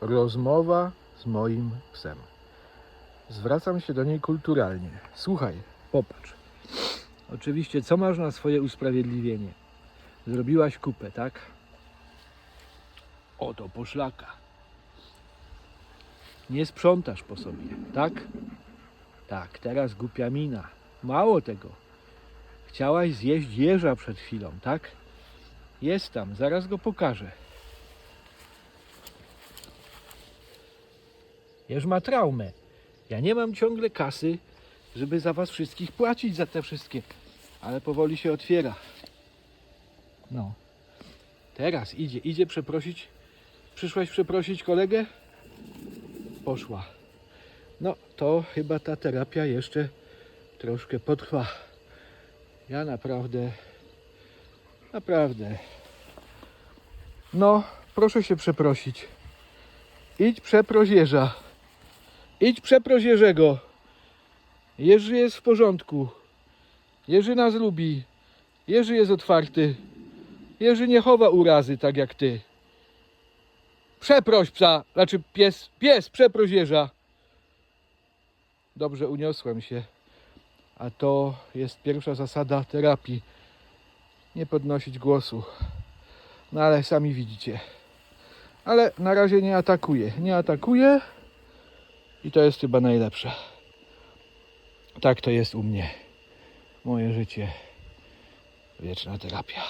rozmowa z moim psem. Zwracam się do niej kulturalnie. Słuchaj, popatrz. Oczywiście, co masz na swoje usprawiedliwienie? Zrobiłaś kupę, tak? Oto poszlaka. Nie sprzątasz po sobie, tak? Tak, teraz głupia mina. Mało tego. Chciałaś zjeść jeża przed chwilą, tak? Jest tam, zaraz go pokażę. Jeż ma traumę. Ja nie mam ciągle kasy, żeby za was wszystkich płacić za te wszystkie. Ale powoli się otwiera. No. Teraz idzie, idzie przeprosić. Przyszłaś przeprosić kolegę? Poszła. No, to chyba ta terapia jeszcze troszkę potrwa. Ja naprawdę, naprawdę. No, proszę się przeprosić. Idź przeproś Jerza. Idź przeproś Jerzego. Jerzy jest w porządku. Jerzy nas lubi. Jerzy jest otwarty. Jerzy nie chowa urazy tak jak ty. Przeproś psa, znaczy pies, pies, przeproś Jerza. Dobrze, uniosłem się. A to jest pierwsza zasada terapii. Nie podnosić głosu. No ale sami widzicie. Ale na razie nie atakuję. Nie atakuję. I to jest chyba najlepsze. Tak to jest u mnie. Moje życie. Wieczna terapia.